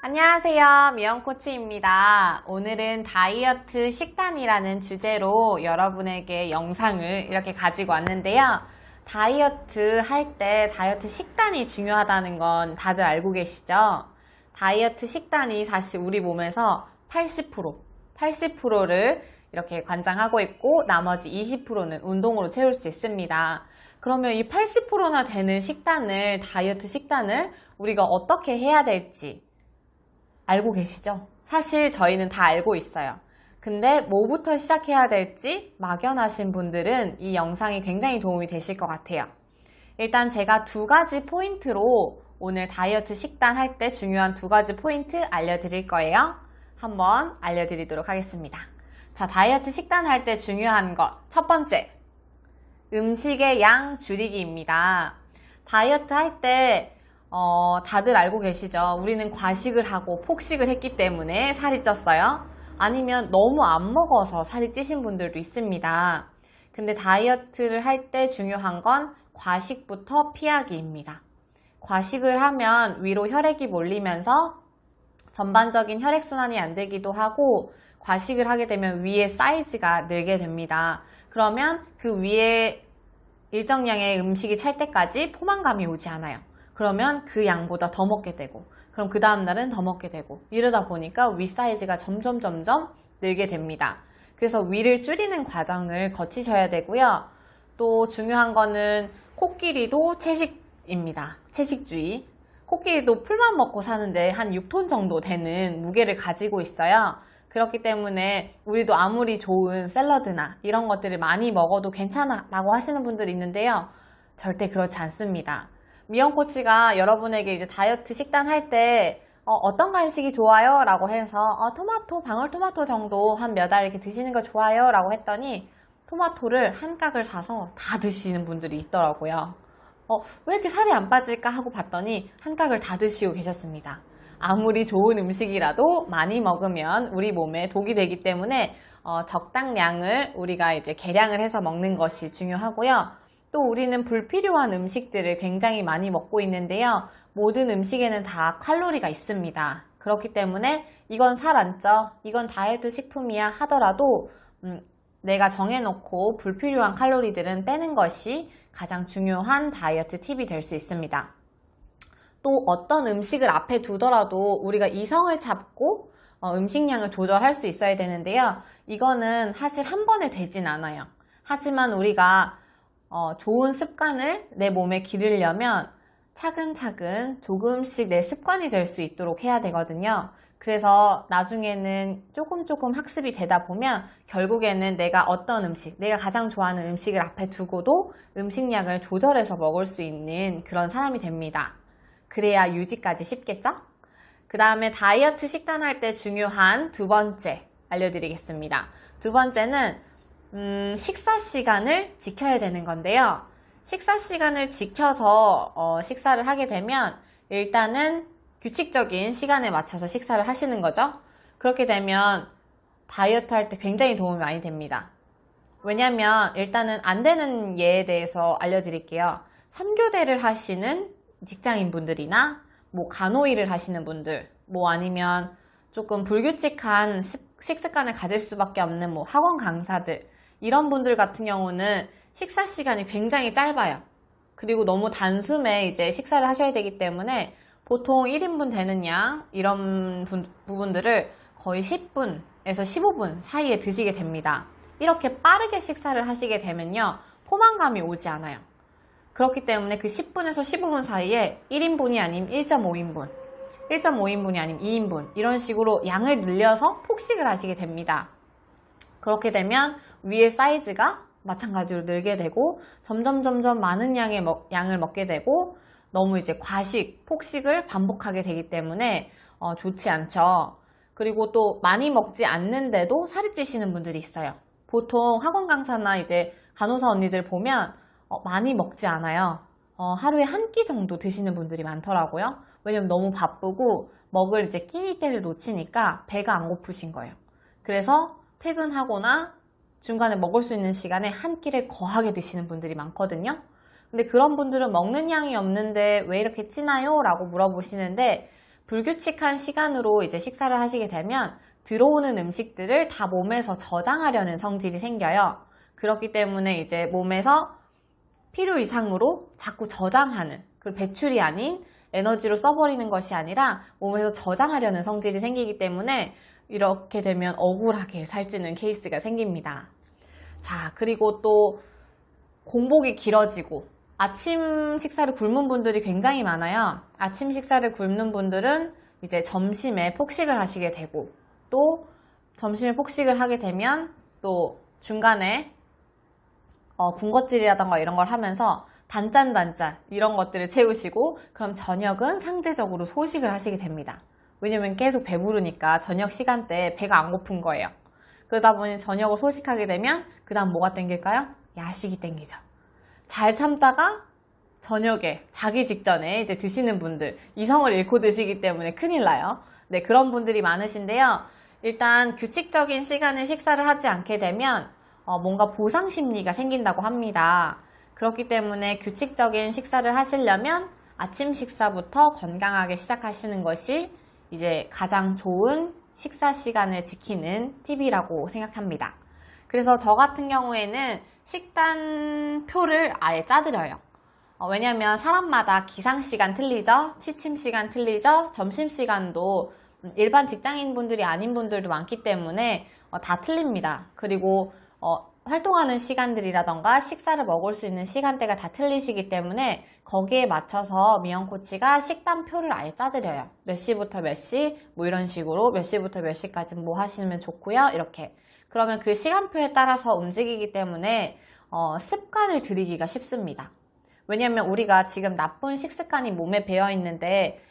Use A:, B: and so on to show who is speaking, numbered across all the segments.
A: 안녕하세요. 미영 코치입니다. 오늘은 다이어트 식단이라는 주제로 여러분에게 영상을 이렇게 가지고 왔는데요. 다이어트 할 때 다이어트 식단이 중요하다는 건 다들 알고 계시죠? 다이어트 식단이 사실 우리 몸에서 80%, 80%를 이렇게 관장하고 있고 나머지 20%는 운동으로 채울 수 있습니다. 그러면 이 80%나 되는 식단을, 다이어트 식단을 우리가 어떻게 해야 될지 알고 계시죠? 사실 저희는 다 알고 있어요. 근데 뭐부터 시작해야 될지 막연하신 분들은 이 영상이 굉장히 도움이 되실 것 같아요. 일단 제가 두 가지 포인트로 오늘 다이어트 식단 할 때 중요한 두 가지 포인트 알려드릴 거예요. 한번 알려드리도록 하겠습니다. 자, 다이어트 식단 할 때 중요한 것. 첫 번째. 음식의 양 줄이기입니다. 다이어트 할 때, 어, 다들 알고 계시죠? 우리는 과식을 하고 폭식을 했기 때문에 살이 쪘어요. 아니면 너무 안 먹어서 살이 찌신 분들도 있습니다. 근데 다이어트를 할 때 중요한 건 과식부터 피하기입니다. 과식을 하면 위로 혈액이 몰리면서 전반적인 혈액순환이 안 되기도 하고 과식을 하게 되면 위의 사이즈가 늘게 됩니다. 그러면 그 위에 일정량의 음식이 찰 때까지 포만감이 오지 않아요. 그러면 그 양보다 더 먹게 되고 그럼 그 다음날은 더 먹게 되고 이러다 보니까 위 사이즈가 점점 점점 늘게 됩니다. 그래서 위를 줄이는 과정을 거치셔야 되고요. 또 중요한 거는 코끼리도 채식입니다. 채식주의. 코끼리도 풀만 먹고 사는데 한 6톤 정도 되는 무게를 가지고 있어요. 그렇기 때문에 우리도 아무리 좋은 샐러드나 이런 것들을 많이 먹어도 괜찮아 라고 하시는 분들이 있는데요. 절대 그렇지 않습니다. 미영 코치가 여러분에게 이제 다이어트 식단 할때 어, 떤 간식이 좋아요? 라고 해서 어, 토마토, 방울토마토 정도 한 몇 알 이렇게 드시는 거 좋아요? 라고 했더니 토마토를 한 깍을 사서 다 드시는 분들이 있더라고요. 어, 왜 이렇게 살이 안 빠질까 하고 봤더니 한 깍을 다 드시고 계셨습니다. 아무리 좋은 음식이라도 많이 먹으면 우리 몸에 독이 되기 때문에 어, 적당량을 우리가 이제 계량을 해서 먹는 것이 중요하고요. 또 우리는 불필요한 음식들을 굉장히 많이 먹고 있는데요. 모든 음식에는 다 칼로리가 있습니다. 그렇기 때문에 이건 살 안 쪄, 이건 다이어트 식품이야 하더라도 음, 내가 정해놓고 불필요한 칼로리들은 빼는 것이 가장 중요한 다이어트 팁이 될 수 있습니다. 또 어떤 음식을 앞에 두더라도 우리가 이성을 잡고 어, 음식량을 조절할 수 있어야 되는데요. 이거는 사실 한 번에 되진 않아요. 하지만 우리가 어, 좋은 습관을 내 몸에 기르려면 차근차근 조금씩 내 습관이 될 수 있도록 해야 되거든요. 그래서 나중에는 조금 조금 학습이 되다 보면 결국에는 내가 어떤 음식, 내가 가장 좋아하는 음식을 앞에 두고도 음식량을 조절해서 먹을 수 있는 그런 사람이 됩니다. 그래야 유지까지 쉽겠죠? 그 다음에 다이어트 식단할 때 중요한 두 번째 알려드리겠습니다. 두 번째는 음, 식사 시간을 지켜야 되는 건데요. 식사 시간을 지켜서 어, 식사를 하게 되면 일단은 규칙적인 시간에 맞춰서 식사를 하시는 거죠. 그렇게 되면 다이어트 할 때 굉장히 도움이 많이 됩니다. 왜냐면 일단은 안 되는 예에 대해서 알려드릴게요. 3교대를 하시는 직장인 분들이나 뭐 간호일을 하시는 분들, 뭐 아니면 조금 불규칙한 식습관을 가질 수밖에 없는 뭐 학원 강사들, 이런 분들 같은 경우는 식사 시간이 굉장히 짧아요. 그리고 너무 단숨에 이제 식사를 하셔야 되기 때문에 보통 1인분 되는 양, 이런 부, 부분들을 거의 10분에서 15분 사이에 드시게 됩니다. 이렇게 빠르게 식사를 하시게 되면요. 포만감이 오지 않아요. 그렇기 때문에 그 10분에서 15분 사이에 1인분이 아닌 1.5인분, 1.5인분이 아닌 2인분, 이런 식으로 양을 늘려서 폭식을 하시게 됩니다. 그렇게 되면 위의 사이즈가 마찬가지로 늘게 되고 점점 점점 많은 양의 먹, 양을 먹게 되고 너무 이제 과식, 폭식을 반복하게 되기 때문에 어, 좋지 않죠. 그리고 또 많이 먹지 않는데도 살이 찌시는 분들이 있어요. 보통 학원 강사나 이제 간호사 언니들 보면 어, 많이 먹지 않아요. 어, 하루에 한 끼 정도 드시는 분들이 많더라고요. 왜냐면 너무 바쁘고 먹을 이제 끼니 때를 놓치니까 배가 안 고프신 거예요. 그래서 퇴근하거나 중간에 먹을 수 있는 시간에 한 끼를 거하게 드시는 분들이 많거든요. 근데 그런 분들은 먹는 양이 없는데 왜 이렇게 찌나요? 라고 물어보시는데 불규칙한 시간으로 이제 식사를 하시게 되면 들어오는 음식들을 다 몸에서 저장하려는 성질이 생겨요. 그렇기 때문에 이제 몸에서 필요 이상으로 자꾸 저장하는, 그 배출이 아닌 에너지로 써버리는 것이 아니라 몸에서 저장하려는 성질이 생기기 때문에 이렇게 되면 억울하게 살찌는 케이스가 생깁니다. 자, 그리고 또 공복이 길어지고 아침 식사를 굶은 분들이 굉장히 많아요. 아침 식사를 굶는 분들은 이제 점심에 폭식을 하시게 되고 또 점심에 폭식을 하게 되면 또 중간에 어, 군것질이라던가 이런 걸 하면서 단짠단짠 이런 것들을 채우시고 그럼 저녁은 상대적으로 소식을 하시게 됩니다. 왜냐면 계속 배부르니까 저녁 시간대에 배가 안 고픈 거예요. 그러다 보니 저녁을 소식하게 되면 그 다음 뭐가 땡길까요? 야식이 땡기죠. 잘 참다가 저녁에 자기 직전에 이제 드시는 분들 이성을 잃고 드시기 때문에 큰일 나요. 네 그런 분들이 많으신데요. 일단 규칙적인 시간에 식사를 하지 않게 되면 어, 뭔가 보상 심리가 생긴다고 합니다. 그렇기 때문에 규칙적인 식사를 하시려면 아침 식사부터 건강하게 시작하시는 것이 이제 가장 좋은 식사 시간을 지키는 팁이라고 생각합니다. 그래서 저 같은 경우에는 식단 표를 아예 짜드려요. 어, 왜냐면 사람마다 기상 시간 틀리죠? 취침 시간 틀리죠? 점심 시간도 음, 일반 직장인 분들이 아닌 분들도 많기 때문에 어, 다 틀립니다. 그리고 어, 활동하는 시간들이라던가 식사를 먹을 수 있는 시간대가 다 틀리시기 때문에 거기에 맞춰서 미영 코치가 식단표를 아예 짜드려요. 몇 시부터 몇 시, 뭐 이런 식으로 몇 시부터 몇 시까지 뭐 하시면 좋고요. 이렇게. 그러면 그 시간표에 따라서 움직이기 때문에 어, 습관을 들이기가 쉽습니다. 왜냐면 우리가 지금 나쁜 식습관이 몸에 배어 있는데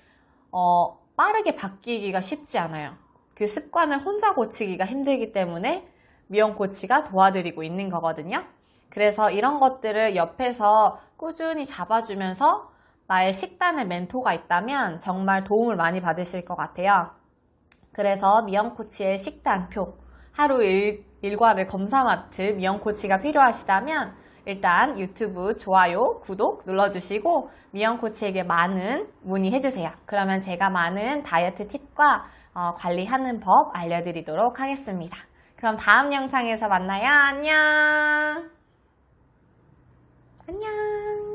A: 어, 빠르게 바뀌기가 쉽지 않아요. 그 습관을 혼자 고치기가 힘들기 때문에 미용 코치가 도와드리고 있는 거거든요. 그래서 이런 것들을 옆에서 꾸준히 잡아주면서 나의 식단의 멘토가 있다면 정말 도움을 많이 받으실 것 같아요. 그래서 미영 코치의 식단표, 하루 일, 일과를 검사 맡을 미영 코치가 필요하시다면 일단 유튜브 좋아요, 구독 눌러주시고 미영 코치에게 많은 문의해주세요. 그러면 제가 많은 다이어트 팁과 어, 관리하는 법 알려드리도록 하겠습니다. 그럼 다음 영상에서 만나요. 안녕! 안녕!